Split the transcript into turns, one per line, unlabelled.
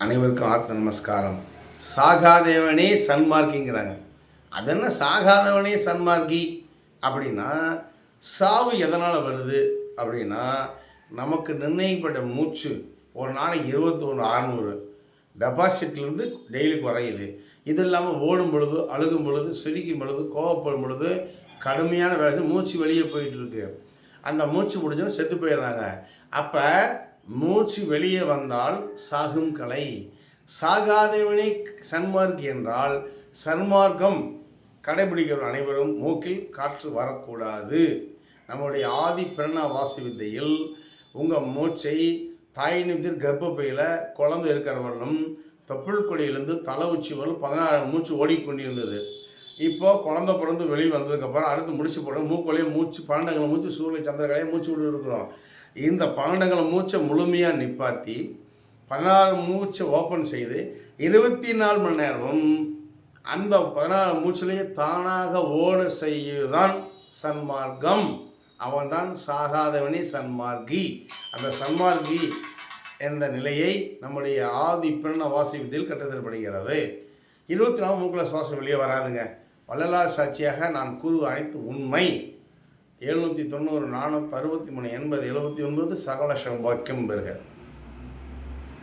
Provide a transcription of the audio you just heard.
அனைவருக்கும் ஆத்ம நமஸ்காரம். சாகாதேவனே சன்மார்க்கிங்கிறாங்க. அது என்ன சாகாதவனே சன்மார்க்கி? அப்படின்னா சாவு எதனால் வருது? அப்படின்னா நமக்கு நிர்ணயிக்கப்பட்ட மூச்சு ஒரு நாளைக்கு இருபத்தொன்று அறநூறு. டெபாசிட்லேருந்து டெய்லி குறையுது. இது இல்லாமல் ஓடும் பொழுது அழுகும் பொழுது சிரிக்கும் பொழுது கோவப்படும் பொழுது கடுமையான வேலை. மூச்சு வெளியே போயிட்டுருக்கு அந்த மூச்சு முடிஞ்சவங்க செத்து போயிடுறாங்க. அப்போ மூச்சு வெளியே வந்தால் சாகும் கலை. சாகாதவனை சன்மார்க் என்றால் சன்மார்க்கம். கடைபிடிக்கிற அனைவரும் மூக்கில் காற்று வரக்கூடாது. நம்முடைய ஆதி பிரணவாசி வித்தையில் உங்கள் மூச்சை தாய் கர்ப்பப்பையில் குழந்தை இருக்கிறவர்களும் தொப்புள் கொடியிலிருந்து தலை உச்சி வரும் பதினாறு மூச்சு ஓடிக்கொண்டிருந்தது. இப்போ குழந்த பிறந்து வெளியே வந்ததுக்கப்புறம் அடுத்து முடிச்சு போட மூக்கொலையே மூச்சு பன்னெண்டுங்களை மூச்சு சூரிய சந்திரகலையை மூச்சு விட்டு இருக்கிறோம். இந்த பன்னெண்டுங்களை மூச்சை முழுமையாக நிப்பாத்தி பதினாறு மூச்சை ஓப்பன் செய்து இருபத்தி நாலு மணி நேரமும் அந்த பதினாறு மூச்சிலேயே தானாக ஓட செய்யுதான் சன்மார்க்கம். அவன்தான் சாகாதவனே சன்மார்க்கி. அந்த சன்மார்க்கி என்ற நிலையை நம்முடைய ஆதி பிரண வாசி விதியில் படுகிறது. இருபத்தி நாலு மூக்கில் சுவாசம் வெளியே வராதுங்க. வள்ளலார் சாட்சியாக நான் கூறுவ அனைத்து உண்மை. எழுநூற்றி தொண்ணூறு நானூற்றி அறுபத்தி மூணு எண்பது எழுபத்தி ஒன்பது சகல சௌபாக்கியம் பெறுக.